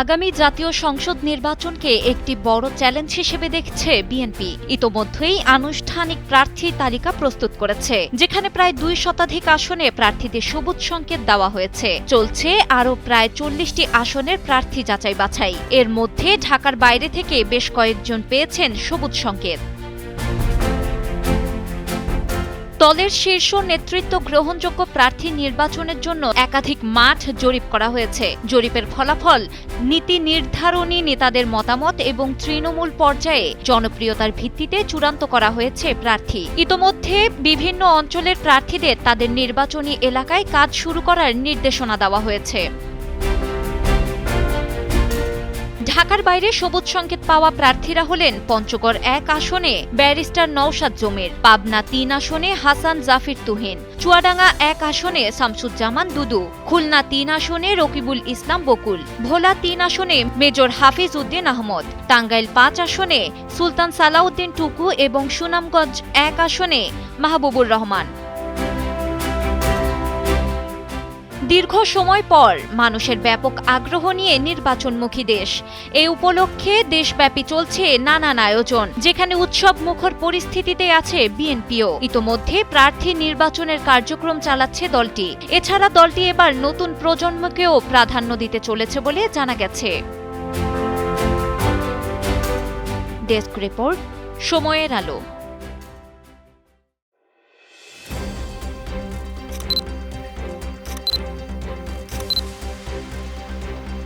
আগামী জাতীয় সংসদ নির্বাচনকে একটি বড় চ্যালেঞ্জ হিসেবে দেখছে বিএনপি। ইতোমধ্যেই আনুষ্ঠানিক প্রার্থী তালিকা প্রস্তুত করেছে, যেখানে প্রায় দুই শতাধিক আসনে প্রার্থীদের সবুজ সংকেত দেওয়া হয়েছে। চলছে আরও প্রায় চল্লিশটি আসনের প্রার্থী যাচাই বাছাই এর মধ্যে ঢাকার বাইরে থেকে বেশ কয়েকজন পেয়েছেন সবুজ সংকেত। দলের শীর্ষ নেতৃত্ব গ্রহণযোগ্য প্রার্থী নির্বাচনের জন্য একাধিক মাঠ জরিপ করা হয়েছে। জরিপের ফলাফল নীতি নির্ধারণী নেতাদের মতামত এবং তৃণমূল পর্যায়ে জনপ্রিয়তার ভিত্তিতে চূড়ান্ত করা হয়েছে প্রার্থী। ইতোমধ্যে বিভিন্ন অঞ্চলের প্রার্থীদের তাদের নির্বাচনী এলাকায় কাজ শুরু করার নির্দেশনা দেওয়া হয়েছে। ঢাকার বাইরে সবুজ সংকেত পাওয়া প্রার্থীরা হলেন পঞ্চগড় এক আসনে ব্যারিস্টার নওশাদ জমির, পাবনা তিন আসনে হাসান জাফির তুহিন, চুয়াডাঙ্গা এক আসনে শামসুজ্জামান দুদু, খুলনা তিন আসনে রকিবুল ইসলাম বকুল, ভোলা তিন আসনে মেজর হাফিজ উদ্দিন আহমদ, টাঙ্গাইল পাঁচ আসনে সুলতান সালাউদ্দিন টুকু এবং সুনামগঞ্জ এক আসনে মাহবুবুর রহমান। দীর্ঘ সময় পর মানুষের ব্যাপক আগ্রহ নিয়ে নির্বাচনমুখী দেশ। এ উপলক্ষে দেশব্যাপী চলছে নানান আয়োজন, যেখানে উৎসব মুখর পরিস্থিতিতে আছে বিএনপিও। ইতোমধ্যে প্রার্থী নির্বাচনের কার্যক্রম চালাচ্ছে দলটি। এছাড়া দলটি এবার নতুন প্রজন্মকেও প্রাধান্য দিতে চলেছে বলে জানা গেছে। ডেস্ক রিপোর্ট, সময়ের আলো।